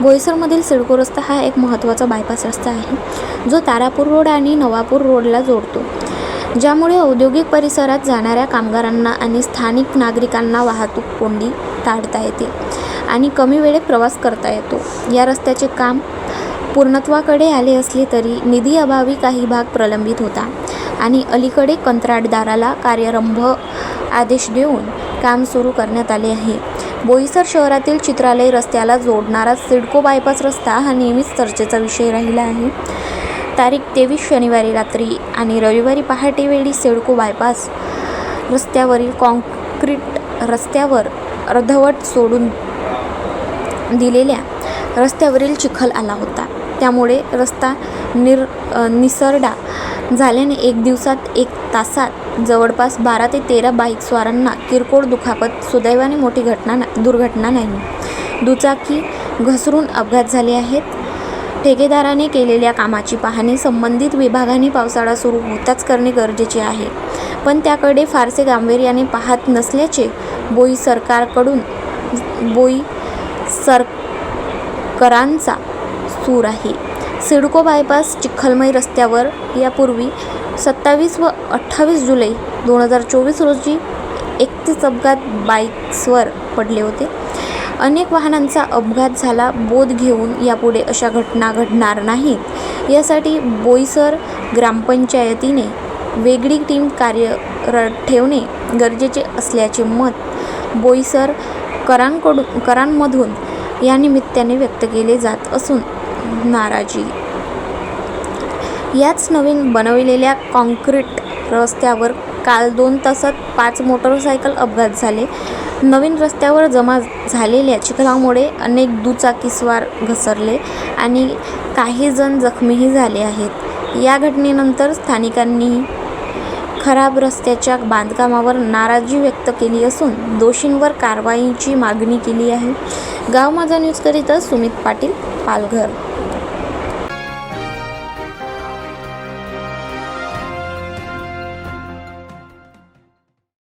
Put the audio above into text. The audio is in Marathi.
बोईसरमधील सिडको रस्ता हा एक महत्त्वाचा बायपास रस्ता आहे जो तारापूर रोड आणि नवापूर रोडला जोडतो ज्यामुळे औद्योगिक परिसरात जाणाऱ्या कामगारांना आणि स्थानिक नागरिकांना वाहतूक कोंडी टाळता येते आणि कमी वेळेत प्रवास करता येतो. या रस्त्याचे काम पूर्णत्वाकडे आले असले तरी निधी अभावी काही भाग प्रलंबित होता आणि अलीकडे कंत्राटदाराला कार्यारंभ आदेश देऊन काम सुरू करण्यात आले आहे. बोईसर शहरातील चित्रालय रस्त्याला जोडणारा सिडको बायपास रस्ता हा नेहमीच चर्चेचा विषय राहिला आहे. तारीख तेवीस शनिवारी रात्री आणि रविवारी पहाटेवेळी सिडको बायपास रस्त्यावरील कॉन्क्रीट रस्त्यावर अर्धवट सोडून दिलेल्या रस्त्यावरील चिखल आला होता. त्यामुळे रस्ता निर निसरडा झाल्याने एक दिवसात एक तासात जवळपास बारा ते तेरा बाईकस्वारांना किरकोळ दुखापत सुदैवाने मोठी घटना ना- दुर्घटना नाही. दुचाकी घसरून अपघात झाले आहेत. ठेकेदाराने केलेल्या कामाची पाहणी संबंधित विभागाने पावसाळा सुरू होताच करणे गरजेचे आहे. पण त्याकडे फारसे गांभीर्याने पाहत नसल्याचे बोई सरकारकडून बोई सरकरांचा सूर आहे. सिडको बायपास चिखलमय रस्त्यावर यापूर्वी सत्तावीस व अठ्ठावीस जुलै दोन हजार चोवीस रोजी एकतीस अपघात बाईक्सवर पडले होते. अनेक वाहनांचा अपघात झाला. बोध घेऊन यापुढे अशा घटना घडणार नाहीत. यासाठी बोईसर ग्रामपंचायतीने वेगळी टीम कार्यरत ठेवणे गरजेचे असल्याचे मत बोईसर करांकडून करांमधून या निमित्ताने व्यक्त केले जात असून नाराजी याच नवीन बनविलेल्या कॉन्क्रीट रस्त्यावर काल दोन तासात पाच मोटरसायकल अपघात झाले. नवीन रस्त्यावर जमा झालेल्या चिखलामुळे अनेक दुचाकीस्वार घसरले आणि काही जण जखमीही झाले आहेत. या घटनेनंतर स्थानिकांनी खराब रस्त्याच्या बांधकामावर नाराजी व्यक्त केली असून दोषींवर कारवाईची मागणी केली आहे. गाव माझा न्यूजकरिता सुमित पाटील पालघर.